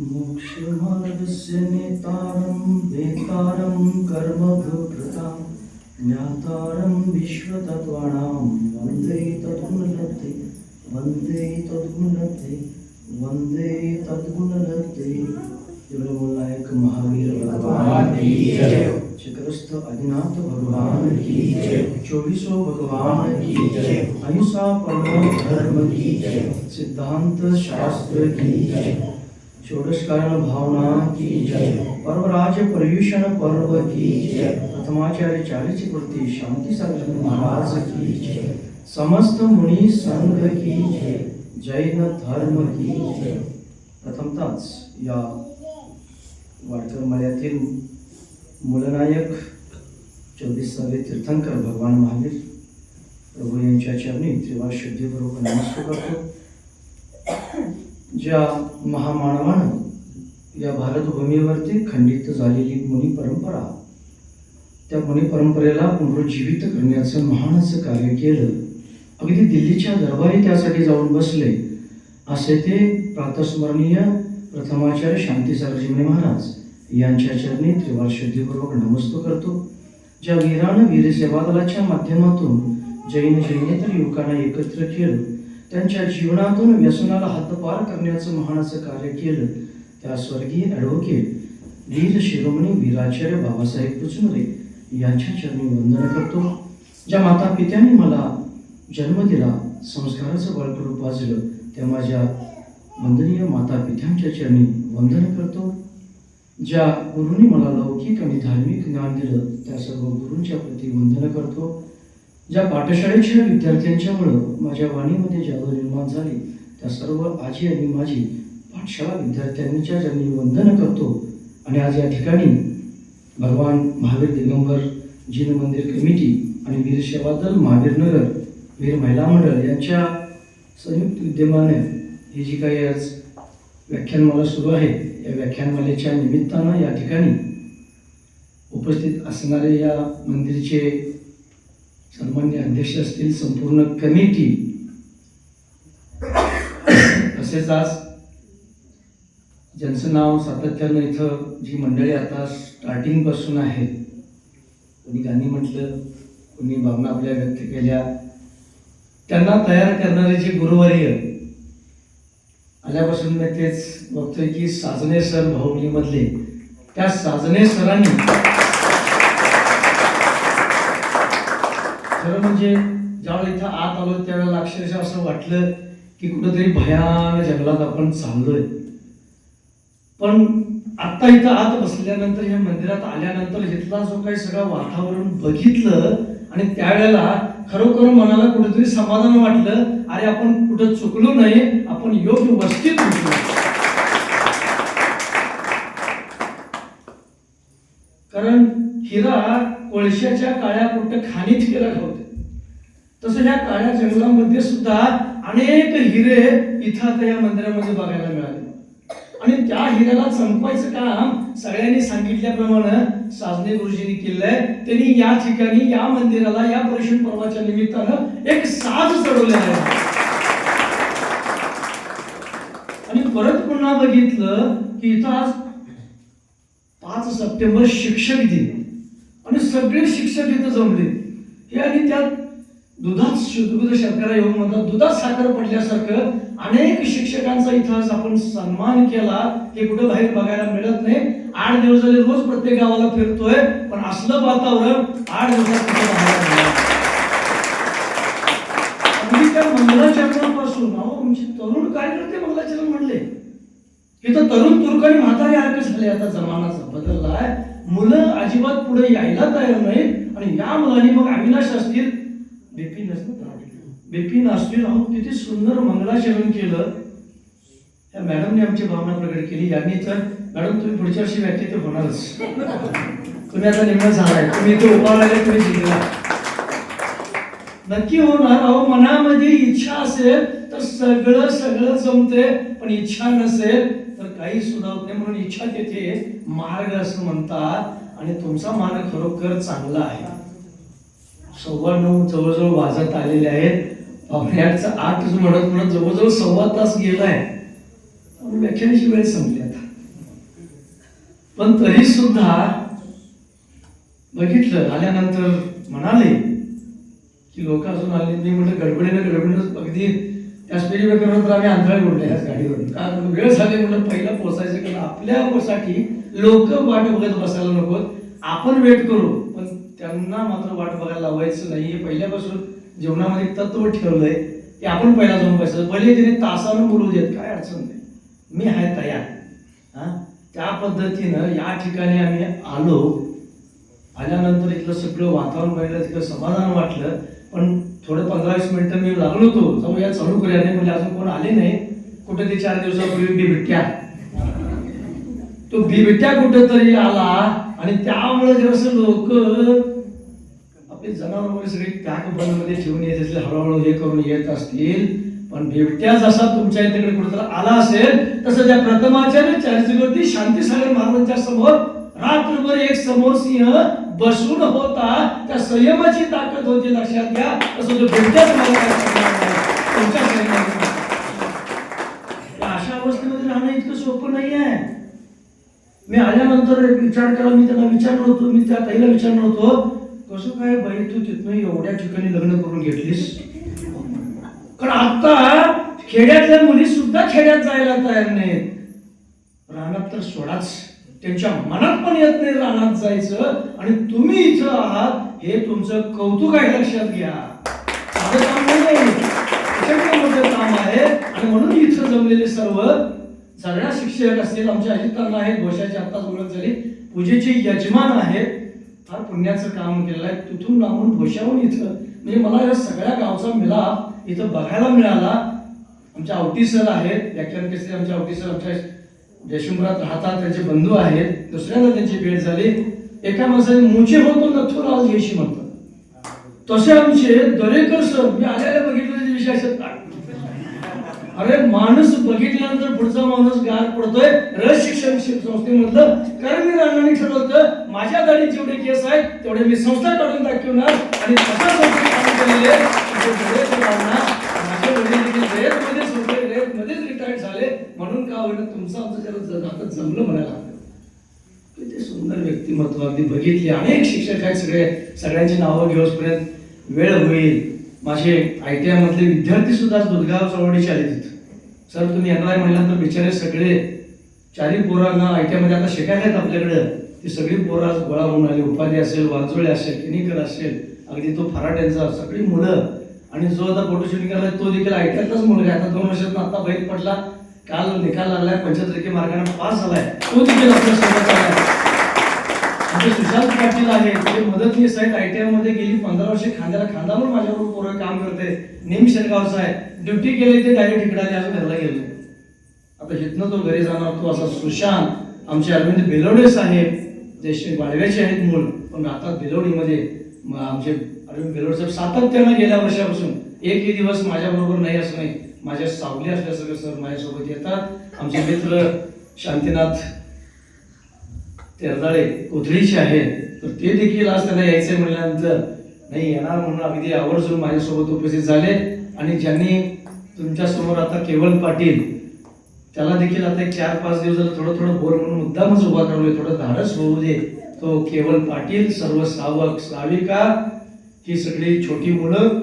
मोक्षमार्गस्य नेतारं वेतारं कर्मभृतां ज्ञातारं विश्वतत्त्वाणां वन्दे तद्गुणलब्धे वन्दे तद्गुणलब्धे वन्दे तद्गुणलब्धे तिरुमलायक महावीर भगवान की जय। चक्रस्थ भगवान की जय। भगवान की जय। अहिंसा परमो धर्म की जय। सिद्धांत शास्त्र की जय। षोडश कारण भावना की जय पर्वराज पर्युषण पर्व की जय. प्रथमाचार्य चालीस कृती शांती सागर महाराज की जय. समस्त मुनी संघ की जय. जैन धर्म की जय. प्रथमताच या वाडकर मळ्यातील मूलनायक चोवीसावे तीर्थंकर भगवान महावीर प्रभू यांच्या चरणी त्रिवार शुद्धीपूर्वक नमस्कार करतो ज्या महामानवानं या भारतभूमीवरती खंडित झालेली मुनी परंपरा त्या मुनी परंपरेला पुनरुज्जीवित करण्याचं महान असं कार्य केलं अगदी दिल्लीच्या दरबारी त्यासाठी जाऊन बसले असे ते प्रातस्मरणीय प्रथमाचार्य शांती महाराज यांच्या चरणी त्रिवार शुद्धीपूर्वक नमस्तो करतो ज्या वीरानं वीर सेवा दलाच्या माध्यमातून जैन जैनेतर युवकांना एकत्र केलं त्यांच्या जीवनातून व्यसनाला हातपार करण्याचं महानाचं कार्य केलं त्या स्वर्गीय ॲडव्होकेट वीर शिरोमणी वीराचार्य बाबासाहेब पुचनुरे यांच्या चरणी वंदन करतो. ज्या माता पित्यांनी मला जन्म दिला संस्काराचं बळकरू पाजलं त्या माझ्या वंदनीय माता पित्यांच्या चरणी वंदन करतो. ज्या गुरुंनी मला लौकिक आणि धार्मिक ज्ञान दिलं त्या सर्व गुरूंच्या प्रती वंदन करतो. ज्या पाठशाळेच्या विद्यार्थ्यांच्यामुळं माझ्या वाणीमध्ये जादू निर्माण झाली त्या सर्व आजी आणि माझी पाठशाळा विद्यार्थ्यांच्या ज्यांनी वंदन करतो आणि आज या ठिकाणी भगवान महावीर दिगंबर जीन मंदिर कमिटी आणि वीर सेवा दल महावीर नगर वीर महिला मंडळ यांच्या संयुक्त विद्यमाने ही जी काही आज व्याख्यानमाला सुरू आहे या व्याख्यानमालेच्या निमित्तानं या ठिकाणी उपस्थित असणारे या मंदिरचे सन्मान्य अध्यक्ष असतील संपूर्ण कमिटी. तसेच आज ज्यांचं नाव सातत्यानं इथं जी मंडळी आता स्टार्टिंगपासून आहेत कोणी गाणी म्हटलं कोणी भावना आपल्या व्यक्त केल्या त्यांना तयार करणारे जे गुरुवर्य आल्यापासून मी तेच बघतोय की साजने सर भाऊलीमधले त्या साजने सरांनी खरं म्हणजे ज्यावेळेला इथं आत आलो त्यावेळेला अक्षरशः असं वाटलं की कुठंतरी भयान जंगलात आपण चाललोय. पण आता इथं आत बसल्यानंतर या मंदिरात आल्यानंतर इथला जो काही सगळं वातावरण बघितलं आणि त्यावेळेला खरोखर मनाला कुठेतरी समाधान वाटलं अरे आपण कुठं चुकलो नाही आपण योग्य वस्तीत होतो कारण हिरा कोळशाच्या काळ्या कुठं खाणीत हिरा होते. तसं ह्या काळ्या जंगलामध्ये सुद्धा अनेक हिरे इथं आता या मंदिरामध्ये बघायला मिळाले. आणि त्या हिऱ्याला संपवायचं काम सगळ्यांनी सांगितल्याप्रमाणे साजने गुरुजींनी केलंय. त्यांनी या ठिकाणी या मंदिराला या परिषद पर्वाच्या निमित्तानं एक साज चढवले आहे. आणि परत पुन्हा बघितलं की इथं आज पाच सप्टेंबर शिक्षक दिन आणि सगळे शिक्षक इथं जमले. हे आणि त्यात दुधात शुद्ध शर्करा येऊन म्हणतात दुधात साखर पडल्यासारखं अनेक शिक्षकांचा इतिहास आपण सन्मान केला. हे कुठं बाहेर बघायला मिळत नाही. आठ दिवस झाले रोज प्रत्येक गावाला फिरतोय पण असलं वातावरण आठ दिवसात त्या मंगलाचरणापासून अहो तुमचे तरुण कार्यकर्ते मंगलाचरण म्हणले? इथं तरुण तुर्क आणि म्हातारे आरके झाले. आता जमानाचा बदललाय मुलं अजिबात पुढे यायला तयार नाहीत. आणि या मुलांनी मग अविनाश असतील. बेपीन बेपीन असतील अहो किती सुंदर मंगलाचरण केलं. त्या मॅडमने आमची भावना प्रकट केली. यांनी तर मॅडम तुम्ही पुढच्या वर्षी व्याख्या ते होणारच. तुम्ही आता निम्न झालाय. तुम्ही इथे उभा तुम्ही जिंकला. नक्की होणार. अहो मनामध्ये इच्छा असेल तर सगळं सगळं जमते पण इच्छा नसेल काही सुद्धा होत नाही म्हणून इच्छा तेथे मार्ग असं म्हणतात आणि तुमचा मार्ग खरोखर चांगला आहे. सव्वा नऊ जवळजवळ वाजत आलेले आहेत. पावणे आठ म्हणत म्हणत जवळजवळ सव्वा तास गेलाय. व्याख्यानाची वेळ संपली आता. पण तरी सुद्धा बघितलं आल्यानंतर म्हणाले की लोक अजून आले नाही म्हटलं गडबडीनं गडबडीनं अगदी काश्मीरी स्पीड आम्ही अंतराळ उडले ह्याच गाडीवर कारण वेळ झाली म्हणून पहिला पोचायचं कारण आपल्यासाठी लोक वाट बघत बसायला नको. आपण वेट करू पण त्यांना मात्र वाट बघायला लावायचं नाही. हे पहिल्यापासून जीवनामध्ये तत्व ठेवलंय की आपण पहिला जाऊन बसायचं. भले तिने तासानं बोलू देत काय अडचण नाही. मी आहे तयार. हा? त्या पद्धतीनं या ठिकाणी आम्ही आलो. आल्यानंतर इथलं सगळं वातावरण पाहिलं तिथलं समाधान वाटलं. पण थोडं पंधरा वीस मिनिटं मी लागलो होतो. जाऊ या चालू करूया. नाही म्हणजे अजून कोण आले नाही. कुठे ते चार दिवसापूर्वी बिबिट्या तो बिबिट्या कुठेतरी आला. आणि त्यामुळे जरासं लोक आपले जनावर वगैरे सगळे पॅक बंदमध्ये ठेवून येत असतील हळूहळू हे करून येत असतील. पण बिबट्या जसा तुमच्या इकडे कुठेतरी आला असेल तसं त्या प्रथमाचार्य चर्चवरती शांतीसागर महाराजांच्या समोर रात्रभर एक समोर सिंह बसून होता त्या संयमाची ताकद होती लक्षात घ्या. तसं जो बिबट्याच तुमच्या अशा अवस्थेमध्ये राहणं इतकं सोपं नाही आहे. मी आल्यानंतर एक विचार केला मी त्यांना विचारलो होतो मी त्या ताईला विचारलो होतो कसं काय बाई तू तिथनं एवढ्या ठिकाणी लग्न करून घेतलीस? कारण आता खेड्यातल्या मुली सुद्धा खेड्यात जायला तयार नाहीत. राहणार तर सोडाच. त्यांच्या मनात पण येत नाही रानात जायचं आणि तुम्ही इथं आहात हे तुमचं कौतुक आहे लक्षात घ्या. काम नाही आहे. आणि म्हणून इथं जमलेले सर्व सगळ्या शिक्षक असतील आमच्या अजितांना आहेत घोषाची आत्ताच ओळख झाली. पूजेचे यजमान आहेत. फार पुण्याचं काम केलेलं आहे तिथून लांबून भोशाहून इथं. म्हणजे मला या सगळ्या गावचा मिलाप इथं बघायला मिळाला. आमच्या आवटी सर आहेत व्याख्यान केसरी आमच्या आवटी सर आमच्या जयशुमरात राहतात त्यांचे बंधू आहेत दुसऱ्यांदा त्यांची भेट झाली. एका माणसाने मुचे होतो नथू राज येशी म्हणतात तसे आमचे दरेकर सर मी आल्याला बघितलेले विषय असतात अरे माणूस बघितल्यानंतर पुढचा माणूस गार पडतोय रस शिक्षण संस्थेमधलं कारण मी राणाने ठरवलं माझ्या गाडीत जेवढे केस आहेत तेवढे मी संस्था काढून दाखवणार आणि तशा संस्थेत काम केलेले ते दरेकर राणा, माझे वडील देखील रयतमध्येच होते रयतमध्येच रिटायर्ड झाले म्हणून का होईना तुमचं आता जमलं म्हणायला किती सुंदर व्यक्तिमत्व अगदी बघितले. अनेक शिक्षक आहेत सगळे. सगळ्यांची नावं घेऊसपर्यंत वेळ होईल. माझे आय टी आयमधले विद्यार्थी सुद्धा दुधगाव चळवळीचे आले तिथं सर तुम्ही येणार आहे म्हणल्यानंतर बिचारे सगळे. चारही पोरांना आय टी आयमध्ये आता शिकायला आहेत आपल्याकडं. ती सगळी पोरं आज गोळा होऊन आली. उपाधी असेल वाचोळे असेल किनीकर असेल. अगदी तो फराट्यांचा सगळी मुलं. आणि जो आता फोटो शूटिंग करलाय तो देखील आय टी आयचाच मुलगा आता दोन वर्षात आता बैल पडला. काल निकाल लागलाय पंच्याहत्तर टक्के मार्गाने पास झालाय. तो देखील आपल्यासोबत आलाय. आमचे सुशांत पाटील आहेत ते मदतनीस आहेत. आय टी आयमध्ये गेली पंधरा वर्षे खांद्याला खांदा म्हणून माझ्याबरोबर पोरं काम करते. नेहमी शेतगावचा आहे. ड्युटी केली ते डायरेक्ट इकडे आले अजून घरला गेलो आता हिथनं तो घरी जाणार तो असा सुशांत. आमचे अरविंद बेलोडे साहेब जे श्री वाडव्याचे आहेत मूळ. पण राहतात बेलोडीमध्ये मग आमचे अरविंद बेलोडे साहेब सातत्यानं गेल्या वर्षापासून. एकही दिवस माझ्याबरोबर नाही असं नाही. माझ्या सावली असल्या सगळे सर माझ्यासोबत येतात. आमचे मित्र शांतीनाथ तेरदाळे कोथळीचे आहेत. तर ते देखील आज त्यांना यायचंय म्हणल्यानंतर नाही येणार म्हणून अगदी आवर्जून माझ्यासोबत उपस्थित झाले आणि ज्यांनी तुमच्यासमोर आता केवळ पाटील त्याला देखील आता एक चार पाच दिवस झालं थोडं थोडं बोर म्हणून मुद्दामच उभा करलोय थोडं धाडस होऊ दे. तो केवळ पाटील सर्व सावक साविका ही सगळी छोटी मुलं